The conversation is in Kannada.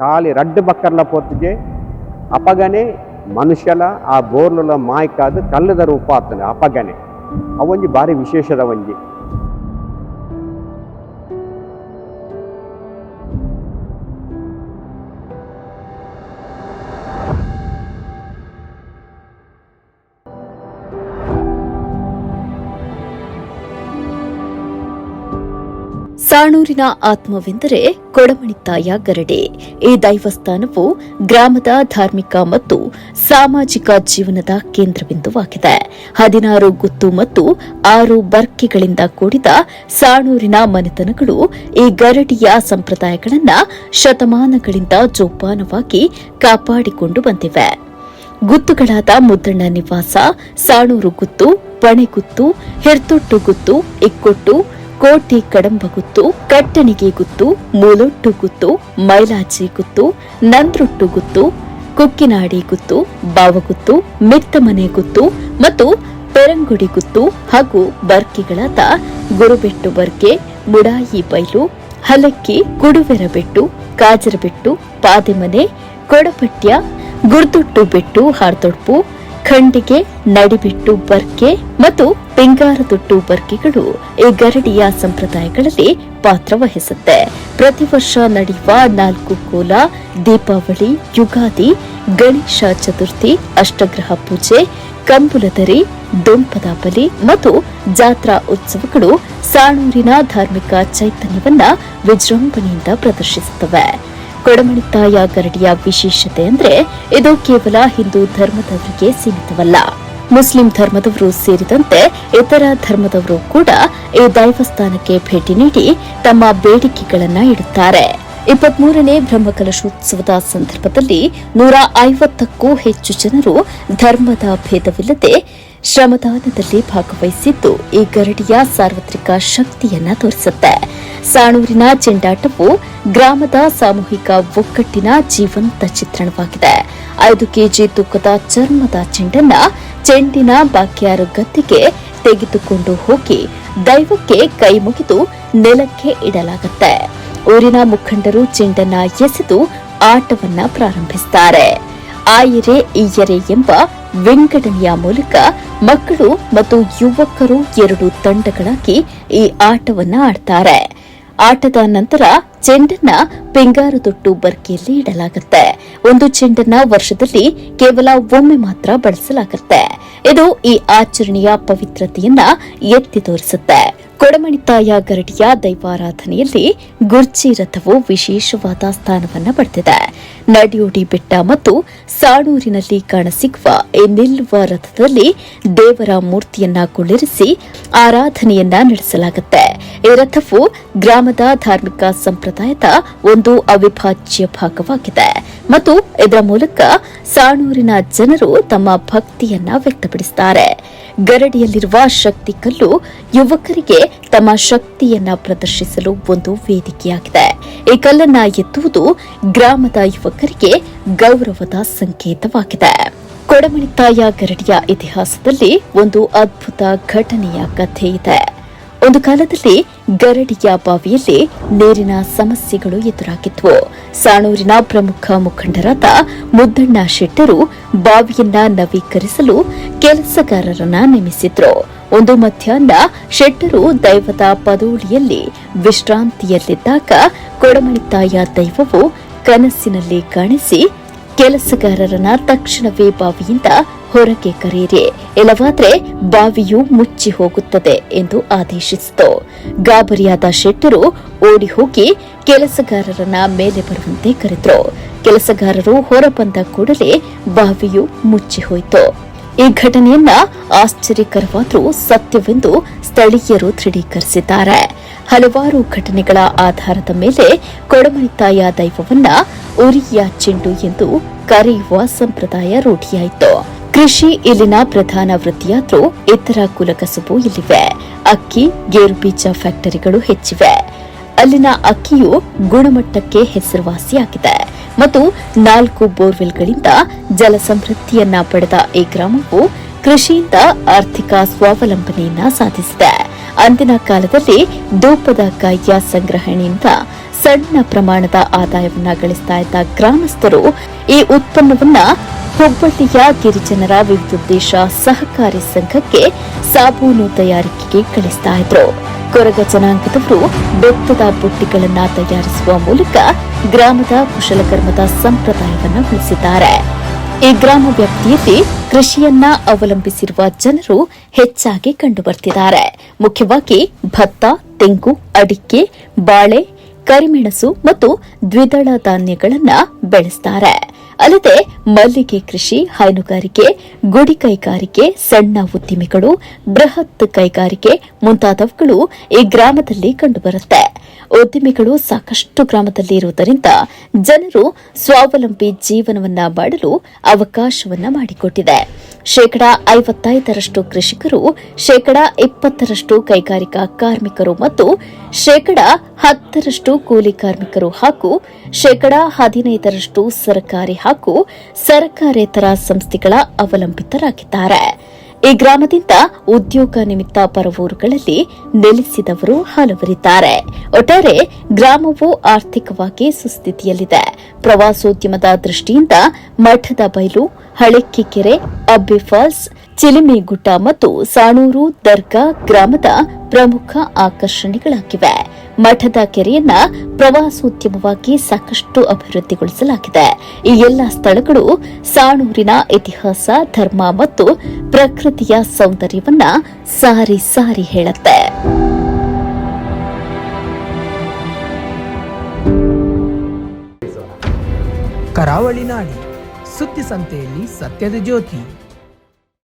ఖాళీ రడ్డు బక్కర్ల పొత్తుజే అపగనే ಮನುಷ್ಯಲ ಆ ಬೋರ್ಲುಲ ಮಾಯ್ಕಾದು ಕಲ್ಲದ ರೂಪ ಆಗ್ತದೆ ಅಪಗನೆ ಅವೊಂಜಿ ಭಾರಿ ವಿಶೇಷದ ಒಂಜಿ ಸಾಣೂರಿನ ಆತ್ಮವೆಂದರೆ ಕೊಡಮಣಿತಾಯ ಗರಡೆ. ಈ ದೈವಸ್ಥಾನವು ಗ್ರಾಮದ ಧಾರ್ಮಿಕ ಮತ್ತು ಸಾಮಾಜಿಕ ಜೀವನದ ಕೇಂದ್ರಬಿಂದುವಾಗಿದೆ ಹದಿನಾರು ಗುತ್ತು ಮತ್ತು ಆರು ಬರ್ಕೆಗಳಿಂದ ಕೂಡಿದ ಸಾಣೂರಿನ ಮನೆತನಗಳು ಈ ಗರಡಿಯ ಸಂಪ್ರದಾಯಗಳನ್ನು ಶತಮಾನಗಳಿಂದ ಜೋಪಾನವಾಗಿ ಕಾಪಾಡಿಕೊಂಡು ಬಂದಿವೆ. ಗುತ್ತುಗಳಾದ ಮುದ್ದಣ್ಣ ನಿವಾಸ, ಸಾಣೂರು ಗುತ್ತು ಪಣೆಗುತ್ತು ಹೆರ್ತೊಟ್ಟು ಗುತ್ತು, ಇಕ್ಕೊಟ್ಟು ಕೋಟಿ ಕಡಂಬ ಗುತ್ತು, ಕಟ್ಟಣಿಗೆ ಗುತ್ತು, ಮೂಲೊಟ್ಟು ಗುತ್ತು, ಮೈಲಾಚಿ ಗುತ್ತು, ನಂದ್ರೊಟ್ಟು ಗುತ್ತು, ಕುಕ್ಕಿನಾಡಿ ಗುತ್ತು, ಬಾವಗುತ್ತು, ಮಿತ್ತಮನೆ ಗುತ್ತು ಮತ್ತು ಪೆರಂಗುಡಿ ಗುತ್ತು ಹಾಗೂ ಬರ್ಕಿಗಳಾದ ಗುರುಬೆಟ್ಟು ಬರ್ಕೆ, ಮುಡಾಯಿ ಬೈಲು, ಹಲಕ್ಕಿ, ಕುಡುವೆರ ಬೆಟ್ಟು ಕಾಜರಬೆಟ್ಟು ಪಾದೆಮನೆ, ಕೊಡಪಟ್ಯ, ಗುರ್ದೊಟ್ಟು ಬೆಟ್ಟು, ಹಾರ್ದೊಡ್ಪು ಖಂಡಿಗೆ ನಡಿಬಿಟ್ಟು ಬರ್ಕೆ ಮತ್ತು ಪಿಂಗಾರದೊಟ್ಟು ಬರ್ಕೆಗಳು ಈ ಗರಡಿಯ ಸಂಪ್ರದಾಯಗಳಲ್ಲಿ ಪಾತ್ರ ವಹಿಸುತ್ತೆ. ಪ್ರತಿ ವರ್ಷ ನಡೆಯುವ ನಾಲ್ಕು ಕೋಲ, ದೀಪಾವಳಿ, ಯುಗಾದಿ, ಗಣೇಶ ಚತುರ್ಥಿ, ಅಷ್ಟಗ್ರಹ ಪೂಜೆ ಕಂಬುಲದರಿ ದೊಂಪದ ಬಲಿ ಮತ್ತು ಜಾತ್ರಾ ಉತ್ಸವಗಳು ಸಾಣೂರಿನ ಧಾರ್ಮಿಕ ಚೈತನ್ಯವನ್ನ ವಿಜೃಂಭಣೆಯಿಂದ ಪ್ರದರ್ಶಿಸುತ್ತವೆ. ಕೊಡಮಣಿತಾಯ ಗರಡಿಯ ವಿಶೇಷತೆ ಅಂದ್ರೆ ಇದು ಕೇವಲ ಹಿಂದೂ ಧರ್ಮದವರಿಗೆ ಸೀಮಿತವಲ್ಲ. ಮುಸ್ಲಿಂ ಧರ್ಮದವರು ಸೇರಿದಂತೆ ಇತರ ಧರ್ಮದವರು ಕೂಡ ಈ ದೈವಸ್ಥಾನಕ್ಕೆ ಭೇಟಿ ನೀಡಿ ತಮ್ಮ ಬೇಡಿಕೆಗಳನ್ನ ಇಡುತ್ತಾರೆ. ಇಪ್ಪತ್ಮೂರನೇ ಬ್ರಹ್ಮಕಲಶೋತ್ಸವದ ಸಂದರ್ಭದಲ್ಲಿ ನೂರ ಐವತ್ತಕ್ಕೂ ಹೆಚ್ಚು ಜನರು ಧರ್ಮದ ಭೇದವಿಲ್ಲದೆ ಶ್ರಮದಾನದಲ್ಲಿ ಭಾಗವಹಿಸಿದ್ದು ಈ ಗರಡಿಯ ಸಾರ್ವತ್ರಿಕ ಶಕ್ತಿಯನ್ನ ತೋರಿಸುತ್ತೆ. ಸಾಣೂರಿನ ಚೆಂಡಾಟವು ಗ್ರಾಮದ ಸಾಮೂಹಿಕ ಒಗ್ಗಟ್ಟಿನ ಜೀವಂತ ಚಿತ್ರಣವಾಗಿದೆ. ಐದು ಕೆಜಿ ತೂಕದ ಚರ್ಮದ ಚೆಂಡನ್ನ ಚೆಂಡಿನ ಬಾಕ್ಯಾರು ಗದ್ದೆಗೆ ತೆಗೆದುಕೊಂಡು ಹೋಗಿ ದೈವಕ್ಕೆ ಕೈ ಮುಗಿದು ನೆಲಕ್ಕೆ ಇಡಲಾಗುತ್ತೆ. ಊರಿನ ಮುಖಂಡರು ಚೆಂಡನ್ನ ಎಸೆದು ಆಟವನ್ನ ಪ್ರಾರಂಭಿಸುತ್ತಾರೆ ಆಯರೆ ಈಯರೆ ಎಂಬ ವಿಂಗಡಣೆಯ ಮೂಲಕ ಮಕ್ಕಳು ಮತ್ತು ಯುವಕರು ಎರಡು ತಂಡಗಳಾಗಿ ಈ ಆಟವನ್ನ ಆಡ್ತಾರೆ. ಆಟದ ನಂತರ ಚೆಂಡನ್ನ ಪಿಂಗಾರು ತೊಟ್ಟು ಬರ್ಕೆಯಲ್ಲಿ ಇಡಲಾಗುತ್ತೆ. ಒಂದು ಚೆಂಡನ್ನ ವರ್ಷದಲ್ಲಿ ಕೇವಲ ಒಮ್ಮೆ ಮಾತ್ರ ಬಳಸಲಾಗುತ್ತೆ. ಇದು ಈ ಆಚರಣೆಯ ಪವಿತ್ರತೆಯನ್ನ ಎತ್ತಿ ತೋರಿಸುತ್ತೆ. ಕೊಡಮಣಿತಾಯ ಗರಡಿಯ ದೈವಾರಾಧನೆಯಲ್ಲಿ ಗುರ್ಜಿ ರಥವು ವಿಶೇಷವಾದ ಸ್ಥಾನವನ್ನು ಪಡೆದಿದೆ. ನಡಿಯೋಡಿ ಬೆಟ್ಟ ಮತ್ತು ಸಾಣೂರಿನಲ್ಲಿ ಕಾಣಸಿಗುವ ನಿಲ್ಲುವ ರಥದಲ್ಲಿ ದೇವರ ಮೂರ್ತಿಯನ್ನ ಕುಳ್ಳಿರಿಸಿ ಆರಾಧನೆಯನ್ನ ನಡೆಸಲಾಗುತ್ತೆ. ಈ ರಥವು ಗ್ರಾಮದ ಧಾರ್ಮಿಕ ಸಂಪ್ರದಾಯದ ಒಂದು ಅವಿಭಾಜ್ಯ ಭಾಗವಾಗಿದೆ ಮತ್ತು ಇದರ ಮೂಲಕ ಸಾಣೂರಿನ ಜನರು ತಮ್ಮ ಭಕ್ತಿಯನ್ನ ವ್ಯಕ್ತಪಡಿಸುತ್ತಾರೆ ಗರಡಿಯಲ್ಲಿರುವ ಶಕ್ತಿ ಕಲ್ಲು ಯುವಕರಿಗೆ ತಮ್ಮ ಶಕ್ತಿಯನ್ನ ಪ್ರದರ್ಶಿಸಲು ಒಂದು ವೇದಿಕೆಯಾಗಿದೆ. ಈ ಕಲ್ಲನ್ನ ಎತ್ತುವುದು ಗ್ರಾಮದ ಯುವಕರಿಗೆ ಗೌರವದ ಸಂಕೇತವಾಗಿದೆ. ಕೊಡಮಣಿತಾಯ ಗರಡಿಯ ಇತಿಹಾಸದಲ್ಲಿ ಒಂದು ಅದ್ಭುತ ಘಟನೆಯ ಕಥೆ ಇದೆ. ಒಂದು ಕಾಲದಲ್ಲಿ ಗರಡಿಯ ಬಾವಿಯಲ್ಲಿ ನೀರಿನ ಸಮಸ್ಯೆಗಳು ಎದುರಾಗಿದ್ವು. ಸಾಣೂರಿನ ಪ್ರಮುಖ ಮುಖಂಡರಾದ ಮುದ್ದಣ್ಣ ಶೆಟ್ಟರು ಬಾವಿಯನ್ನ ನವೀಕರಿಸಲು ಕೆಲಸಗಾರರನ್ನ ನೇಮಿಸಿದ್ರು. ಒಂದು ಮಧ್ಯಾಹ್ನ ಶೆಟ್ಟರು ದೈವದ ಪದೋಳಿಯಲ್ಲಿ ವಿಶ್ರಾಂತಿಯಲ್ಲಿದ್ದಾಗ ಕೊಡಮಣಿತಾಯ ದೈವವು ಕನಸಿನಲ್ಲಿ ಕಾಣಿಸಿ ಕೆಲಸಗಾರರನ್ನ ತಕ್ಷಣವೇ ಬಾವಿಯಿಂದ ಹೊರಗೆ ಕರೆಯಿರಿ. ಇಲ್ಲವಾದ್ರೆ ಬಾವಿಯು ಮುಚ್ಚಿ ಹೋಗುತ್ತದೆ ಎಂದು ಆದೇಶಿಸಿತು. ಗಾಬರಿಯಾದ ಶೆಟ್ಟರು ಓಡಿ ಹೋಗಿ ಕೆಲಸಗಾರರನ್ನ ಮೇಲೆ ಬರುವಂತೆ ಕರೆದ್ರು. ಕೆಲಸಗಾರರು ಹೊರಬಂದ ಕೂಡಲೇ ಬಾವಿಯು ಮುಚ್ಚಿ ಹೋಯಿತು. ಈ ಘಟನೆಯನ್ನ ಆಶ್ಚರ್ಯಕರವಾದರೂ ಸತ್ಯವೆಂದು ಸ್ಥಳೀಯರು ದೃಢೀಕರಿಸಿದ್ದಾರೆ. ಹಲವಾರು ಘಟನೆಗಳ ಆಧಾರದ ಮೇಲೆ ಕೊಡಮಣಿತಾಯ ದೈವವನ್ನ ಉರಿಯ ಚೆಂಡು ಎಂದು ಕರೆಯುವ ಸಂಪ್ರದಾಯ ರೂಢಿಯಾಯಿತು. ಕೃಷಿ ಇಲ್ಲಿನ ಪ್ರಧಾನ ವೃತ್ತಿಯಾದರೂ ಇತರ ಕುಲಕಸುಬು ಇಲ್ಲಿವೆ. ಅಕ್ಕಿ, ಗೇರುಬೀಜ ಫ್ಯಾಕ್ಟರಿಗಳು ಹೆಚ್ಚಿವೆ. ಅಲ್ಲಿನ ಅಕ್ಕಿಯು ಗುಣಮಟ್ಟಕ್ಕೆ ಹೆಸರುವಾಸಿಯಾಗಿದೆ. ಮತ್ತು ನಾಲ್ಕು ಬೋರ್ವೆಲ್ಗಳಿಂದ ಜಲಸಮೃದ್ಧಿಯನ್ನ ಪಡೆದ ಈ ಗ್ರಾಮವು ಕೃಷಿಯಿಂದ ಆರ್ಥಿಕ ಸ್ವಾವಲಂಬನೆಯನ್ನ ಸಾಧಿಸಿದೆ. ಅಂದಿನ ಕಾಲದಲ್ಲಿ ಧೂಪದ ಕಾಯಿಯ ಸಂಗ್ರಹಣೆಯಿಂದ ಸಣ್ಣ ಪ್ರಮಾಣದ ಆದಾಯವನ್ನ ಗಳಿಸ್ತಾ ಇದ್ದ ಗ್ರಾಮಸ್ಥರು ಈ ಉತ್ಪನ್ನವನ್ನ ಹುಬ್ಬಳ್ಳಿಯ ಗಿರಿಜನರ ವಿದ್ಯುದ್ದೇಶ ಸಹಕಾರಿ ಸಂಘಕ್ಕೆ ಸಾಬೂನು ತಯಾರಿಕೆಗೆ ಕಳಿಸ್ತಾ ಇದ್ರು. ಕೊರಗ ಜನಾಂಗದವರು ಬೆತ್ತದ ಬುಟ್ಟಿಗಳನ್ನ ತಯಾರಿಸುವ ಮೂಲಕ ಗ್ರಾಮದ ಕುಶಲಕರ್ಮದ ಸಂಪ್ರದಾಯವನ್ನು ಉಳಿಸಿದ್ದಾರೆ. ಈ ಗ್ರಾಮ ವ್ಯಾಪ್ತಿಯಲ್ಲಿ ಕೃಷಿಯನ್ನ ಅವಲಂಬಿಸಿರುವ ಜನರು ಹೆಚ್ಚಾಗಿ ಕಂಡುಬರ್ತಿದ್ದಾರೆ. ಮುಖ್ಯವಾಗಿ ಭತ್ತ, ತೆಂಗು, ಅಡಿಕೆ, ಬಾಳೆ, ಕರಿಮೆಣಸು ಮತ್ತು ದ್ವಿದಳ ಧಾನ್ಯಗಳನ್ನು ಬೆಳೆಸ್ತಾರೆ. ಅಲ್ಲದೆ ಮಲ್ಲಿಗೆ ಕೃಷಿ, ಹೈನುಗಾರಿಕೆ, ಗುಡಿ ಕೈಗಾರಿಕೆ, ಸಣ್ಣ ಉದ್ದಿಮೆಗಳು, ಬೃಹತ್ ಕೈಗಾರಿಕೆ ಮುಂತಾದವುಗಳು ಈ ಗ್ರಾಮದಲ್ಲಿ ಕಂಡುಬರುತ್ತೆ. ಉದ್ದಿಮೆಗಳು ಸಾಕಷ್ಟು ಗ್ರಾಮದಲ್ಲಿ ಇರುವುದರಿಂದ ಜನರು ಸ್ವಾವಲಂಬಿ ಜೀವನವನ್ನ ಮಾಡಲು ಅವಕಾಶವನ್ನ ಮಾಡಿಕೊಟ್ಟಿದೆ. ಶೇಕಡಾ ಐವತ್ತೈದರಷ್ಟು ಕೃಷಿಕರು, ಶೇಕಡಾ ಇಪ್ಪತ್ತರಷ್ಟು ಕೈಗಾರಿಕಾ ಕಾರ್ಮಿಕರು ಮತ್ತು ಶೇಕಡಾ ಹತ್ತರಷ್ಟು ಕೂಲಿ ಕಾರ್ಮಿಕರು ಹಾಗೂ ಶೇಕಡಾ ಹದಿನೈದರಷ್ಟು ಸರ್ಕಾರಿ ಹಾಗೂ ಸರ್ಕಾರೇತರ ಸಂಸ್ಥೆಗಳ ಅವಲಂಬಿತರಾಗಿದ್ದಾರೆ. ಈ ಗ್ರಾಮದಿಂದ ಉದ್ಯೋಗ ನಿಮಿತ್ತ ಪರವೂರುಗಳಲ್ಲಿ ನೆಲೆಸಿದವರು ಹಲವರಿದ್ದಾರೆ. ಒಟ್ಟಾರೆ ಗ್ರಾಮವು ಆರ್ಥಿಕವಾಗಿ ಸುಸ್ಥಿತಿಯಲ್ಲಿದೆ. ಪ್ರವಾಸೋದ್ಯಮದ ದೃಷ್ಟಿಯಿಂದ ಮಠದ ಬೈಲು, ಹಳೆಕ್ಕಿಕೆರೆ, ಅಬ್ಬಿ ಫಾಲ್ಸ್ ಚಿಲಿಮೆಗುಡ್ಡ ಮತ್ತು ಸಾಣೂರು ದರ್ಗಾ ಗ್ರಾಮದ ಪ್ರಮುಖ ಆಕರ್ಷಣೆಗಳಾಗಿವೆ. ಮಠದ ಕೆರೆಯನ್ನ ಪ್ರವಾಸೋದ್ಯಮವಾಗಿ ಸಾಕಷ್ಟು ಅಭಿವೃದ್ಧಿಗೊಳಿಸಲಾಗಿದೆ. ಈ ಎಲ್ಲ ಸ್ಥಳಗಳು ಸಾಣೂರಿನ ಇತಿಹಾಸ, ಧರ್ಮ ಮತ್ತು ಪ್ರಕೃತಿಯ ಸೌಂದರ್ಯವನ್ನ ಸಾರಿ ಸಾರಿ ಹೇಳುತ್ತೆ. ಕರಾವಳಿ ನಾಡಿ ಸುದ್ದಿ ಸಂತೆಯಲ್ಲಿ ಸತ್ಯದ ಜ್ಯೋತಿ.